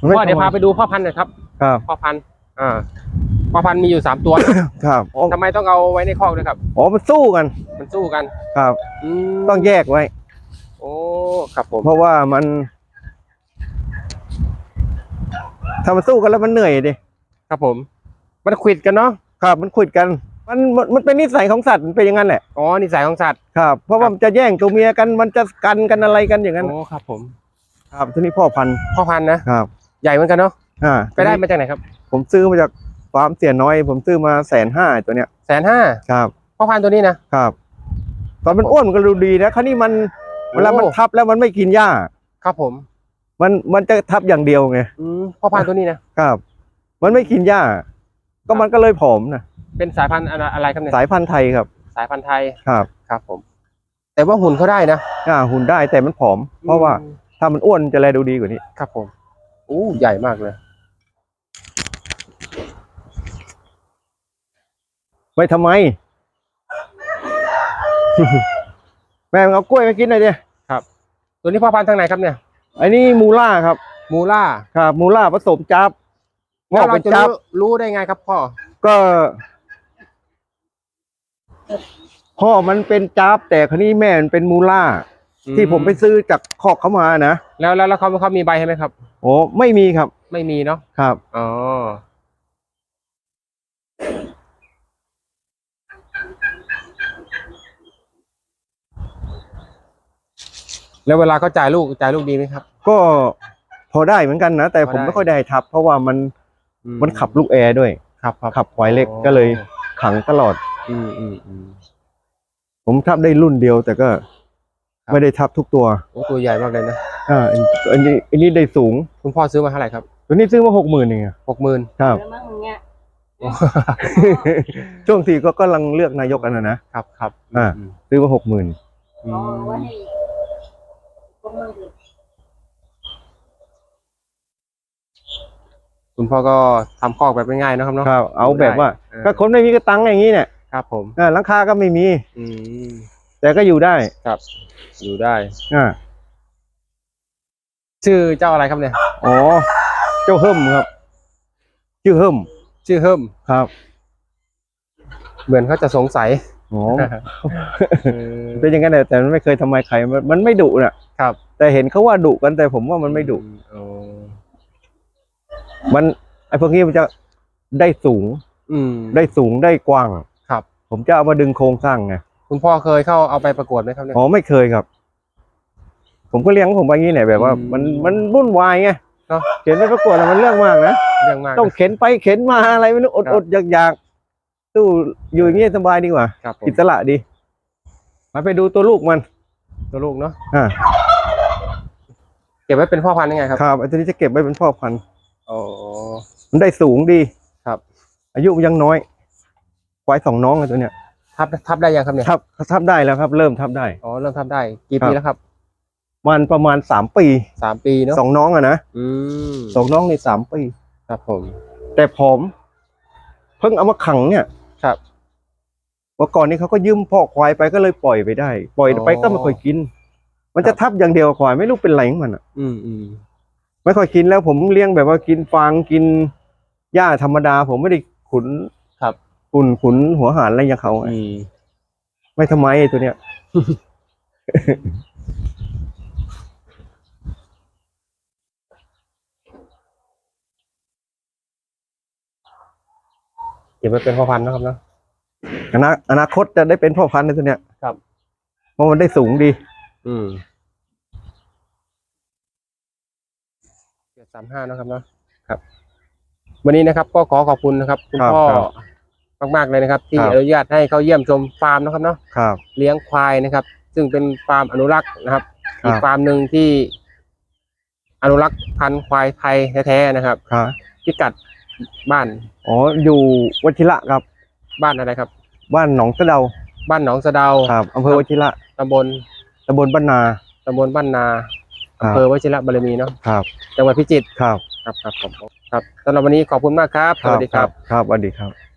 มันไม่พ่อเดี๋ยวพาไปดูพ่อพันธุ์หน่อยครับ ครับพ่อพันธุ์อ่าพ่อพันธุ์มีอยู่สามตัว ครับอ๋อทำไมต้องเอาไว้ในคอกด้วยครับ อ๋อมันสู้กัน มันสู้กันครับ อืมต้องแยกไว้ โอ้ครับผมเพราะว่ามันถ้ามันสู้กันแล้วมันเหนื่อยดิครับผม มันขวิดกันเนาะครับ มันขุดกัน มันมันมันเป็นนิสัยของสัตว์มันเป็นอย่างนั้นแหละอ๋อนิสัยของสัตว์ครับเพราะว่ามันจะแย่งตัวเมียกันมันจะกันกันอะไรกันอย่างนั้นโอ้ครับผม ครับทีนี้พ่อพันธุ์พ่อพันธุ์นะครับ ใหญ่เหมือนกันเนาะอ่าไปได้มาจากไหนครับผมซื้อมาจากฟาร์มเสียน้อย ผมซื้อมาแสนห้าตัวเนี้ยแสนห้าครับพ่อพันธุ์ตัวนี้นะครับ ตอนมันอ้วนมันก็ดูดีนะคราวนี้มันโอ้เวลามันทับแล้วมันไม่กินหญ้า ครับผม มันมันจะทับอย่างเดียวไงอืมพ่อพันธุ์ตัวนี้นะครับ มันไม่กินหญ้า ก็มันก็เลยผอมนะเป็นสายพันธุ์อะไรอะไรครับเนี่ยสายพันธุ์ไทยครับ สายพันธุ์ไทยครับครับผม แต่ว่าหุ่นเขาได้นะอ่าหุ่นได้แต่มันผอม เพราะว่าอืม ถ้ามันอ้วนจะแลดูดีกว่านี้ ครับผมอู้ใหญ่มากเลยไปทำไม แม่มึงเอากล้วยมากินหน่อยดิตัวนี้พ่อพันธุ์ทางไหนครับเนี่ย ไอ้นี่มูล่าครับ มูล่าครับ มูล่าผสมจับงแล้อวกเราเป็นจะจับ รู้รู้ได้ไงครับพ่อ ก็พ่อมันเป็นจับแต่คราวนี้แม่มันเป็นมูล่า ที่ผมไปซื้อจากคอกเขามานะแล้วแล้วแล้วเขาเขามีใบให้ไหมครับโอ้ไม่มีครับ ไม่มีเนาะครับอ๋อแล้วเวลาเขาจ่ายลูกจ่ายลูกดีไหมครับ ก็พอได้เหมือนกันนะ แต่พอผมได้ไม่ค่อยได้ทับ เพราะว่ามันอืมันขับลูกแอร์ด้วยครับครับขับควายเล็กอ๋อก็เลยขังตลอดอืมอืมอืมผมทับได้รุ่นเดียวแต่ก็ครับ ไม่ได้ทับทุกตัวโอ้ตัวใหญ่มากเลยนะอ่าอันนี้อันนี้ได้สูงคุณพ่อซื้อมาเท่าไหร่ครับตัวนี้ซื้อมาหกหมื่นเองอะหกหมื่นครับแล้วมั้งเนี่ยช่วงที่ก็กำลังเลือกนายกกันนะนะครับครับอ่ามซื้อมาหกหมื่นอืเอามไว้ให้พวกมึงดูคุณพ่อก็ทำคอกแบบง่ายๆนะครับเนาะครับ เอาแบบว่าเออก็คนไม่มีกระตังอย่างนี้เนี่ยครับ ผมอ่าหลังคาก็ไม่มี อืม แต่ก็อยู่ได้ครับ อยู่ได้ อ่าชื่อเจ้าอะไรครับเนี่ย อ๋อ เจ้าเฮิมครับ ชื่อเฮิมชื่อเฮิมครับ เหมือนเขาจะสงสัยอ๋อเออเป็นอย่างนั้นแหละแต่มันไม่เคยทำไมใครมันมันไม่ดุน่ะ ครับ แต่เห็นเขาว่าดุกันแต่ผมว่ามันไม่ดุอ๋อมันไอ้พวกนี้มันจะได้สูง อืม ได้สูงได้กว้าง ครับ ผมจะเอามาดึงโครงสร้างไง คุณพ่อเคยเข้าเอาไปประกวดไหมครับเนี่ย อ๋อไม่เคยครับ ผมก็เลี้ยงของผมไปงี้แหละแบบว่า อืมมันมันวุ่นวายไงเนอะ เข็นไปประกวดอะมันเรื่องมากนะเรื่องมากต้องเข็นไปเข็นมาอะไรไม่รู้อดครับ อดอยากอยากตู้อยู่อย่างนี้สบายดีกว่า ครับผมอิสระดีมาไปดูตัวลูกมัน ตัวลูกเนาะอ่า เก็บไว้เป็นพ่อพันธุ์ยังไงครับครับไอ้ตัวนี้จะเก็บไว้เป็นพ่อพันธุ์อ๋อมันได้สูงดีครับ อายุมันยังน้อยควายสองน้องอะตัวเนี้ย ทับทับได้ยังครับเนี่ยทับทับได้แล้วครับ เริ่มทับได้อ๋อเริ่มทับได้กี่ปีครับแล้วครับ มันประมาณสามปีสามปีเนาะสองน้องอะนะอืมสองน้องในสามปีครับผม แต่ผอม เพิ่งเอามาขังเนี่ยครับเมื่อก่อนนี้เขาก็ยืมพ่อควายไปก็เลยปล่อยไปได้ ปล่อยไปอ๋อก็ไม่ค่อยกิน มันคจะรับทับอย่างเดียวควายไม่รู้เป็นไรของมันอะอืมอืมไม่ค่อยกินแล้วผมเลี้ยงแบบว่ากินฟางกินหญ้าธรรมดา ผมไม่ได้ขุนครับ ขุนขุนหัวหารอะไรอย่างเขาอะอืมไม่ทำไมไอ้ตัวเนี้ย เก็บไว้เป็นพ่อพันธุ์นะครับเนาะอนาอนาคตจะได้เป็นพ่อพันธุ์ในตัวเนี้ยครับ เพราะมันได้สูงดี อืมเจ็ดสามห้านะครับเนาะครับ วันนี้นะครับ ก็ขอขอบคุณนะครับ คุณครับพ่อครับ มากๆเลยนะครับ ที่ครับ อนุญาตให้เข้าเยี่ยมชมฟาร์มนะครับเนาะครับ เลี้ยงควายนะครับ ซึ่งเป็นฟาร์มอนุรักษ์นะครับครับ อีกฟาร์มหนึ่งที่ อนุรักษ์พันธุ์ควายไทยแท้ๆนะครับครับพิกัดบ้านอ๋ออยู่วัชิระครับ บ้านอะไรครับ บ้านหนองสะเดาบ้านหนองสะเดาครับอำเภอวชิระตำบลตำบลบ้านนาตำบลบ้านนาครับอำเภอวชิระบารมีเนาะครับจังหวัดพิจิตรครับ ครับครับผมครับสำหรับวันนี้ขอบคุณมากครับ สวัสดีครับ ครับสวัสดีครับ